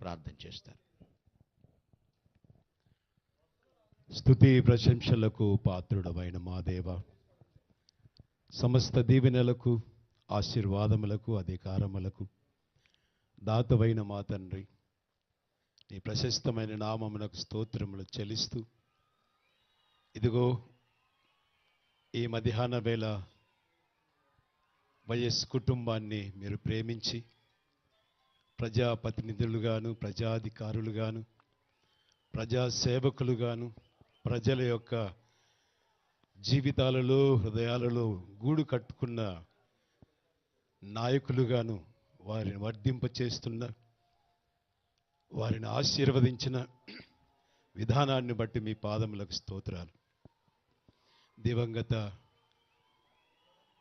ప్రార్థన చేస్తారు. స్తుతి ప్రశంసలకు పాత్రుడమైన మా దేవ. సమస్త దీవెనలకు ఆశీర్వాదములకు అధికారములకు దాతవైన మా తండ్రి నీ ప్రశస్తమైన నామమునకు స్తోత్రములు చెల్లిస్తూ ఇదిగో ఈ మధ్యాహ్న వేళ వైఎస్ కుటుంబాన్ని మీరు ప్రేమించి ప్రజాప్రతినిధులుగాను ప్రజాధికారులుగాను ప్రజా సేవకులుగాను ప్రజల యొక్క జీవితాలలో హృదయాలలో గూడు కట్టుకున్న నాయకులుగాను వారిని వర్ధింపచేస్తున్న వారిని ఆశీర్వదించిన విధానాన్ని బట్టి మీ పాదములకు స్తోత్రాలు. దివంగత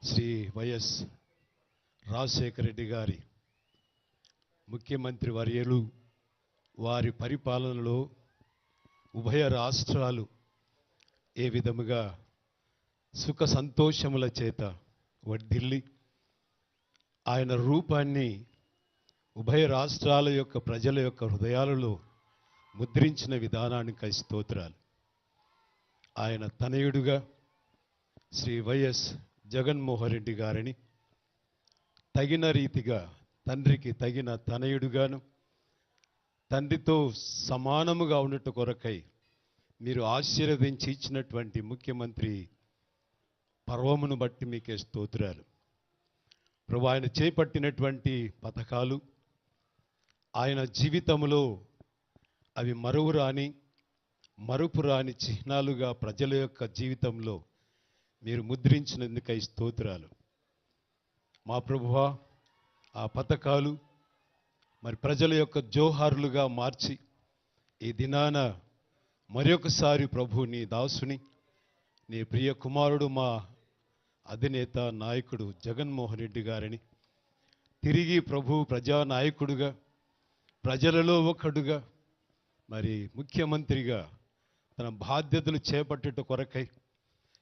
శ్రీ వైఎస్ రాజశేఖర రెడ్డి గారి ముఖ్యమంత్రి వర్యులు వారి పరిపాలనలో ఉభయ రాష్ట్రాలు ఏ విధముగా సుఖ సంతోషముల చేత వర్ధిల్లి ఆయన రూపాన్ని ఉభయ రాష్ట్రాల యొక్క ప్రజల యొక్క హృదయాలలో ముద్రించిన విధానానికి స్తోత్రాలు. ఆయన తనయుడుగా శ్రీ వైఎస్ జగన్మోహన్ రెడ్డి గారిని తగిన రీతిగా తండ్రికి తగిన తనయుడుగాను తండ్రితో సమానముగా ఉన్నట్టు కొరకై మీరు ఆశీర్వదించి ఇచ్చినటువంటి ముఖ్యమంత్రి పర్వమును బట్టి మీకే స్తోత్రాలు. ప్రభు ఆయన చేపట్టినటువంటి పథకాలు ఆయన జీవితంలో అవి మరువురాని మరుపురాని చిహ్నాలుగా ప్రజల యొక్క జీవితంలో మీరు ముద్రించినందుకై స్తోత్రాలు. మా ప్రభువా ఆ పథకాలు మరి ప్రజల యొక్క జోహార్లుగా మార్చి ఈ దినాన మరొకసారి ప్రభు నీ దాసుని నీ ప్రియ కుమారుడు మా అధినేత నాయకుడు జగన్మోహన్ రెడ్డి గారిని తిరిగి ప్రభు ప్రజానాయకుడుగా ప్రజలలో ఒకడుగా మరి ముఖ్యమంత్రిగా తన బాధ్యతలు చేపట్టుట కొరకై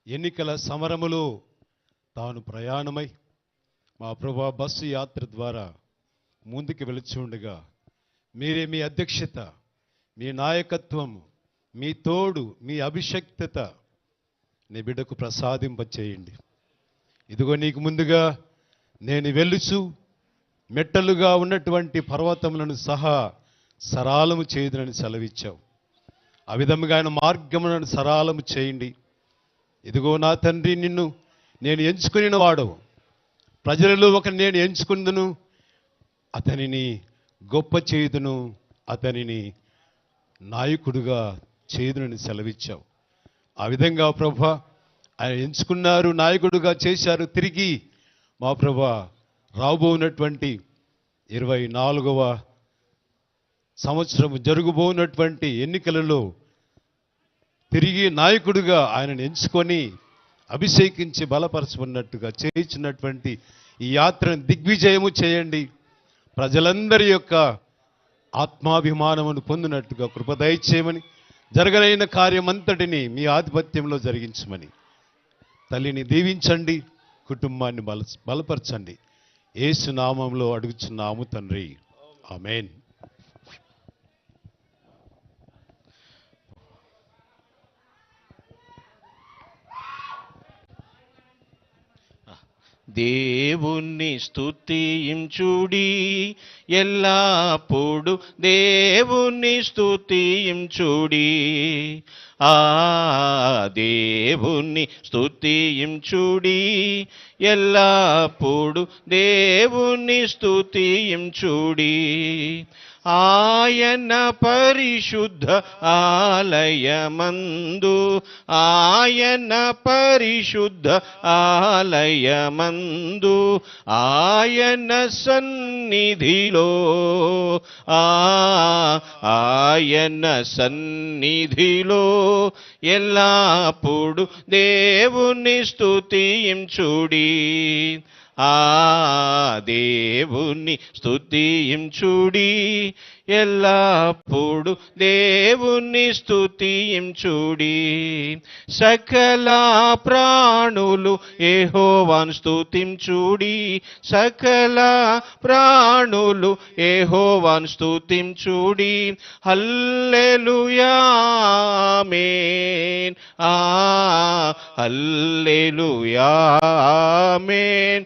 ఎన్నికల సమరములో తాను ప్రయాణమై మా ప్రభా బస్సు యాత్ర ద్వారా ముందుకు వెళుచుండగా మీరే మీ అధ్యక్షత మీ నాయకత్వం మీ తోడు మీ అభిషక్తత నీ బిడ్డకు ప్రసాదింప చేయండి ఇదిగో నీకు ముందుగా నేను వెలుచు మెట్టలుగా ఉన్నటువంటి పర్వతములను సహా సరాలము చేయదునని సెలవిచ్చావు. ఆ విధముగా ఆయన మార్గములను సరాలము చేయండి. ఇదిగో నా తండ్రి నిన్ను నేను ఎంచుకుని వాడవు. ప్రజలలో ఒక నేను ఎంచుకుందును అతనిని గొప్ప చేయుదును అతనిని నాయకుడుగా చేయుదునని సెలవిచ్చావు. ఆ విధంగా ప్రభ ఆయన ఎంచుకున్నారు నాయకుడుగా చేశారు తిరిగి మా ప్రభ రాబోనటువంటి ఇరవై నాలుగవ సంవత్సరం జరుగుబోనటువంటి ఎన్నికలలో తిరిగి నాయకుడిగా ఆయనను ఎంచుకొని అభిషేకించి బలపరచుకున్నట్టుగా చేయించినటువంటి ఈ యాత్రను దిగ్విజయము చేయండి. ప్రజలందరి యొక్క ఆత్మాభిమానమును పొందినట్టుగా కృప దయచేయమని జరగనైన కార్యమంతటిని మీ ఆధిపత్యంలో జరిగించమని. తల్లిని దీవించండి కుటుంబాన్ని బల బలపరచండి. ఏసు నామంలో అడుగుచున్నాము తండ్రి. ఆమెన్. దేవుణ్ణి స్థుతించుడి ఎల్లప్పుడు దేవుణ్ణి స్థుతించుడి ఆ దేవుణ్ణి స్థుతించుడి ఎల్లప్పుడు దేవుణ్ణి స్తుతించుడి. ఆయన పరిశుద్ధ ఆలయమందు ఆయన పరిశుద్ధ ఆలయమందు ఆయన సన్నిధిలో ఆ ఆయన సన్నిధిలో ఎల్లప్పుడు దేవుని స్థుతించుడి ఆ దేవుని స్థుతించుడి ఎల్లప్పుడు దేవుని స్థుతించుడి సకల ప్రాణులు ఏహోవాన్ స్థుతించుడి సకల ప్రాణులు ఏహోవాన్ స్థుతించుడి హల్లెలుయామేన్ ఆ హల్లెలుయామేన్.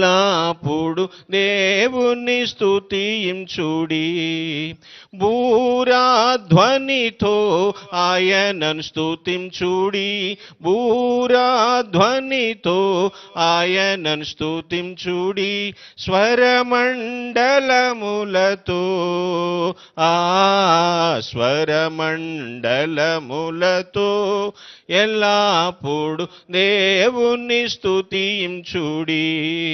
లాపుడు దేవుని స్తుతించుడి బూరాధ్వనితో ఆయనను స్తుతించుడి బూరాధ్వనితో ఆయనను స్థుతించుడి స్వరమండలములతో ఆ స్వరమండలములతో ఎల్లప్పుడు దేవుని స్తుతించుడి